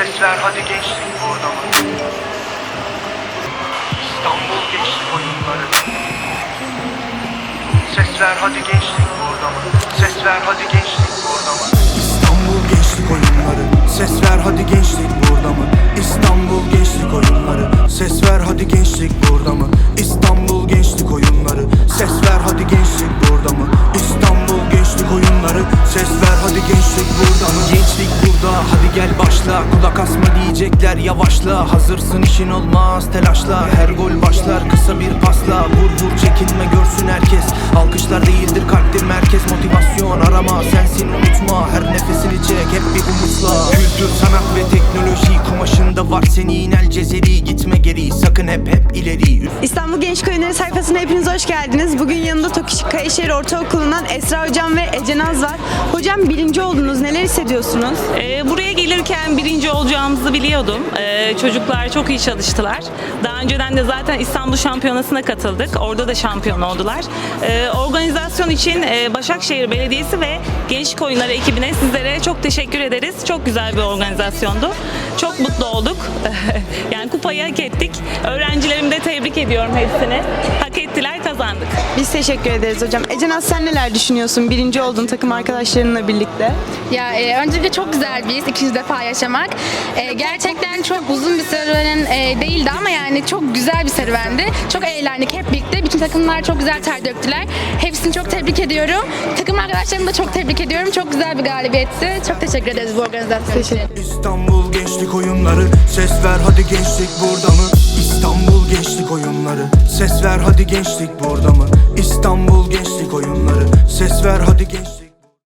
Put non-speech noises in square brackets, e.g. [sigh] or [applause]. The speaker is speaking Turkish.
Ses ver hadi gençlik burada mı? İstanbul gençlik oyunları Ses ver hadi gençlik burada mı? Ses ver hadi gençlik burada mı? İstanbul Gençlik Oyunları Ses ver hadi gençlik burada Ses ver hadi gençlik burada mı? Gençlik burada. Hadi gel başla Kulak asma diyecekler yavaşla. Hazırsın işin olmaz telaşla. Her gol başlar kısa bir pasla. Vur vur çekinme görsün herkes. Alkışlar değildir kalptir merkez. Motivasyon arama sensin unutma. Her nefesini çek hep bir umutla. Kültür sanat ve kumaşında var senin el cezeri Gitme geri sakın hep hep ileri İstanbul Gençlik Oyunları sayfasına hepiniz hoş geldiniz. Bugün yanında Tokiş Kayışehir Ortaokulu'ndan Esra Hocam ve Ece Naz var. Hocam birinci oldunuz. Neler hissediyorsunuz? Ee, buraya gelirken birinci olacağımızı biliyordum. Ee, çocuklar çok iyi çalıştılar. Daha önceden de zaten İstanbul Şampiyonası'na katıldık. Orada da şampiyon oldular. Ee, organizasyon için e, Başakşehir Belediyesi ve Gençlik Oyunları ekibine sizlere çok teşekkür ederiz. Çok güzel bir organizasyondu. Çok mutlu olduk. [laughs] yani kupayı hak ettik. Öğrencilerimi de tebrik ediyorum hepsini. Hak ettiler, kazandık. Biz teşekkür ederiz hocam. Ece Naz sen neler düşünüyorsun? Birinci oldun takım arkadaşlarınla birlikte. Ya e, öncelikle çok güzel bir his ikinci defa yaşamak. E, gerçekten çok uzun bir serüvenin e, değildi ama yani çok güzel bir serüvendi. Çok eğlendik hep birlikte. Bütün takımlar çok güzel ter döktüler. Hepsini çok tebrik ediyorum. Takım arkadaşlarımı da çok tebrik ediyorum. Çok güzel bir galibiyetti. Çok teşekkür ederiz bu organizasyon için. İstanbul Gençlik Ses ver hadi gençlik burada mı? İstanbul Gençlik Oyunları Ses ver hadi gençlik burada mı? İstanbul Gençlik Oyunları Ses ver hadi gençlik